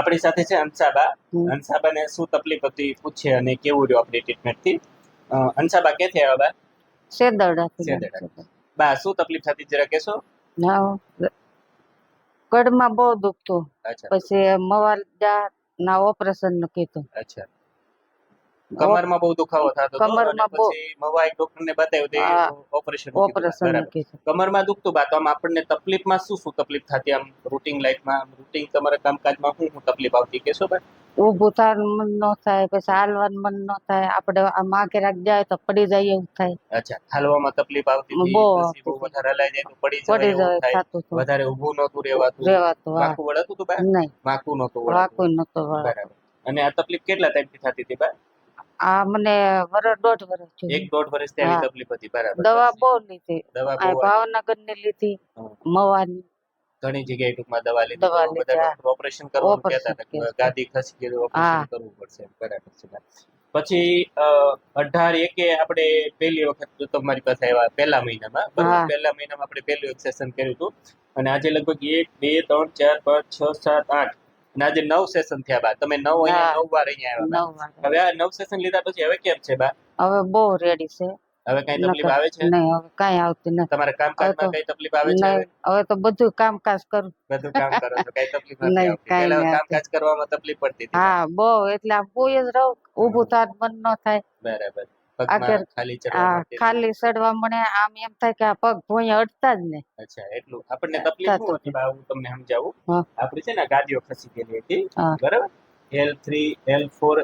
આપણી સાથે છે હંસાબા હમ. હંસાબાને શું તકલીફ હતી પૂછે અને કેવું રહ્યું આપણી ટ્રીટમેન્ટથી? અ, હંસાબા ક્યાંથી આવ્યા બા? શેદરડા બા શું તકલીફ થતી જરા કહેશો? કડમાં બહુ દુખતું. પછી મવાજા ના ઓપરેશનનું કીધું. અચ્છા. કમરમાં બહુ દુખાવો થતો કમરમાં પછી મવા એક ડોક્ટરને બતાવ્યું તે ઓપરેશન ઓપરેશન કમરમાં દુખતું બાતો આમ આપણને તકલીફમાં શું શું તકલીફ થતી? આમ રૂટિંગ લાઈફમાં રૂટિંગ તમારા કામકાજમાં શું શું તકલીફ આવતી? કેશો ભાઈ ઊભું થવાનું મન ન થાય પછી હાલવાનું મન ન થાય. આપણે માં કે રાખ જાય તો પડી જાય એવું થાય. અચ્છા હાલવામાં તકલીફ આવતી બહુ વધારે હલાઈ જાય તો પડી પડી એવું જાય થાય. વધારે ઊભું નહોતું રહેવાતું. રહેવાતું માખું વળતું હતું બા? નહીં. માખું નહોતું વળતું. માખું નતો વાળા બરાબર. અને આ તકલીફ કેટલા ટાઈમથી થતી હતી બા? આ મને વરસ દોઢ વરસ એક દોઢ દોઢ વર્ષથી આવી તકલીફ હતી બરાબર. દવા બહુ લીધી. દવા બહુ ભાવનગરની લીધી મવાની. ઘણી જગ્યાએ ટૂંકમાં દવા લીધી દવા લીધી, બધા ઓપરેશન કરવાનું કહેતા હતા ગાદી ખસી ગઈ ઓપરેશન કરવું પડશે બરાબર છે પછી અઢાર એકે આપણે પહેલી વખત તમારી પાસે આવ્યા પહેલા મહિનામાં બરાબર? પહેલા મહિનામાં આપણે પહેલું સેશન કર્યું હતું. અને આજે લગભગ એક બે ત્રણ ચાર પાંચ છ સાત આઠ અને આજે નવ સેશન થયા બા. તમે નવ અહીંયા નવ વાર અહીંયા આવ્યા હવે આ નવ સેશન લીધા પછી હવે કેમ છે બા? હવે બહુ રેડી છે. હવે કઈ તકલીફ આવે છે? નહીં હવે કઈ આવતી નથી. તમારા કામકાજમાં કઈ તકલીફ આવે છે હવે? તો બધું કામકાજ કરું. બધું કામ કરો છો કઈ તકલીફ નથી આવતી. કામકાજ કરવામાં તકલીફ પડતી હા બહુ એટલે આમ કોઈ જ રહું ઊભું થાત મન ન થાય. બરાબર. આ ખાલી ચડવા મને આમ એમ થાય કે આ પગ ભોંય અડતા જ નહીં. અચ્છા એટલું. આપણને તકલીફ હું તમને સમજાવું. આપણે છે ને ગાડીઓ ખસી ગયેલી હતી. બરાબર? L three L four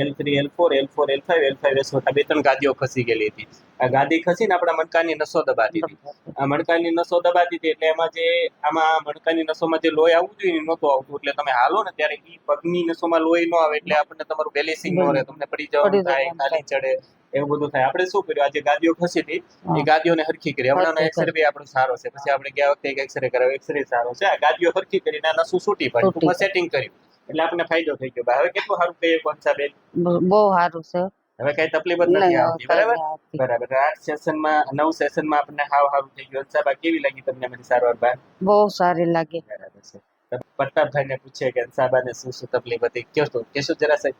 L three L four L four L five L five S બે ત્રણ ગાદીઓ ખસી ગયેલી હતી. આ ગાદી ખસીને આપણા મણકાની નસો દબાતી હતી. આ મણકાની નસો દબાતી હતી એટલે એમાં જે આમાં મણકાની નસોમાં જે લોહી આવવું જોઈએ નહોતું આવતું. એટલે તમે હાલો ને ત્યારે એ પગની નસોમાં લોહી ન આવે એટલે આપણને તમારું બેલેન્સિંગ ન રહે તમને પડી જવાનું થાય ખાલી ચડે એવું બધું થાય. આપણે શું કર્યું? આજે ગાદીઓ ખસી હતી. એ ગાદીઓને હરખી કરી. હમણાંનો હરખી એક્સરે બી આપણો સારો છે. પછી આપણે ગયા વખતે એક એક્સરે કરાવ્યો એક્સરે સારો છે. આ ગાદીઓ હરખી કરીને નસું છૂટી પડી સેટિંગ કર્યું. એટલે આપણને ફાયદો થઈ ગયો. હવે કેટલું સારું કહીએ કોન્સાબેન બેન? બહુ સારું છે. હવે કઈ તકલીફ જ નથી આવતી બરાબર? બરાબર. આઠ સેશનમાં નવ સેશનમાં આપણને હાવ સારું થઈ ગયું. સાહેબ આ કેવી લાગી તમને મારી સારવાર બા બહુ સારી લાગી. બરાબર છે. પ્રતાપભાઈ પ્રતાપભાઈને પૂછે કે સાબાને શું શું તકલીફ હતી? કયો તો કેશો જરા સાહેબ.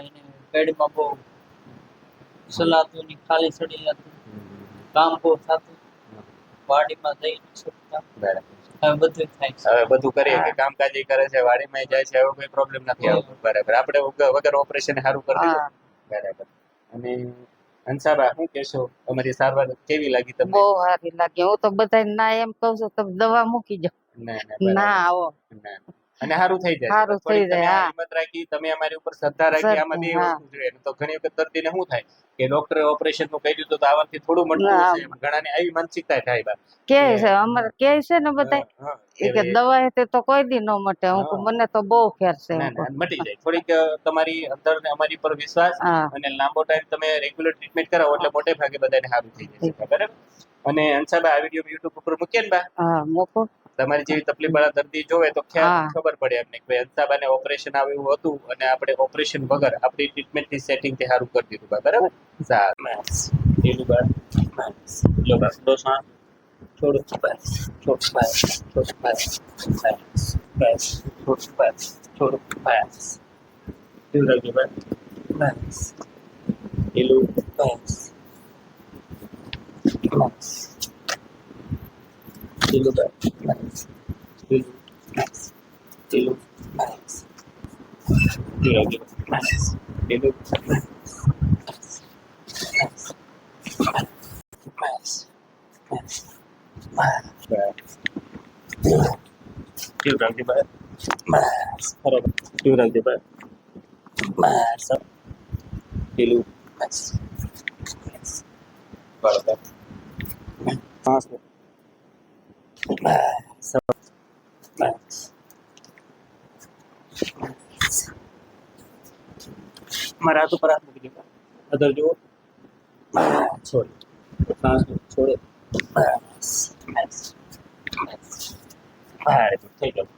એને પેડમાં બહુ સલાતું ની ખાલી સડી જતું કામ બહુ થતું. વાડીમાં જઈ ન શકતા બરાબર. હવે બધું થાય છે. હવે બધું કરીએ કે કામકાજ કરે છે વાડીમાં જાય છે હવે કોઈ પ્રોબ્લેમ નથી આવતો. બરાબર. આપણે વગર વગર ઓપરેશન સારું કરી દીધું બરાબર. અને હંસાબા શું કહેશો? અમારી સારવાર કેવી લાગી તમને? બહુ સારી લાગી. હું તો બધા ના એમ કહું છું તમે દવા મૂકી જાઓ. ના ના ના આવો. ના. અને સારું થઈ જાય. સારું થઈ જાય, હા. હિંમત રાખી તમે અમારી ઉપર શ્રદ્ધા રાખી આમાં બે વસ્તુ જોઈએ? તો ઘણી વખત દર્દીને શું થાય કે ડોક્ટરે ઓપરેશનનું કહી દીધું તો આવાથી થોડું ના. હશે ઘણાને આવી માનસિકતા થાય બા. કે છે અમારે કે છે ને બધા કે દવા હે તો કોઈ દી ન મટે હું મને તો બહુ ફેર છે. મટી જાય. થોડીક તમારી અંદર ને અમારી પર વિશ્વાસ અને લાંબો ટાઈમ તમે રેગ્યુલર ટ્રીટમેન્ટ કરાવો એટલે મોટે ભાગે બધાને સારું થઈ જશે બરાબર? અને અંશાબા આ વીડિયો યુટ્યુબ ઉપર મૂકીએ ને બા? હા મૂકો. તમારી જેવી તકલીફ વાળા દર્દી જોવે તો ખ્યાલ ખબર પડે એમને કે અંતાબાને ઓપરેશન આવ્યું હતું અને આપણે ઓપરેશન વગર આપણી ટ્રીટમેન્ટથી સેટિંગથી સારું કરી દીધું બરાબર? સારું. મેથ્સ પેલું બા મેથ્સ લો બા દોસા થોડું બસ. બસ. થોડું બસ બસ બસ થોડું બસ થોડું બસ કેવું લાગ્યું બા બસ પેલું બસ બસ પેલું બસ બસ પેલું બસ પેલું બસ કેવું લાગ્યું બસ Max. Max. Marato para mo kita. Sorry. Max. Sorry. Max. Max. Max. Pare mo. Take it.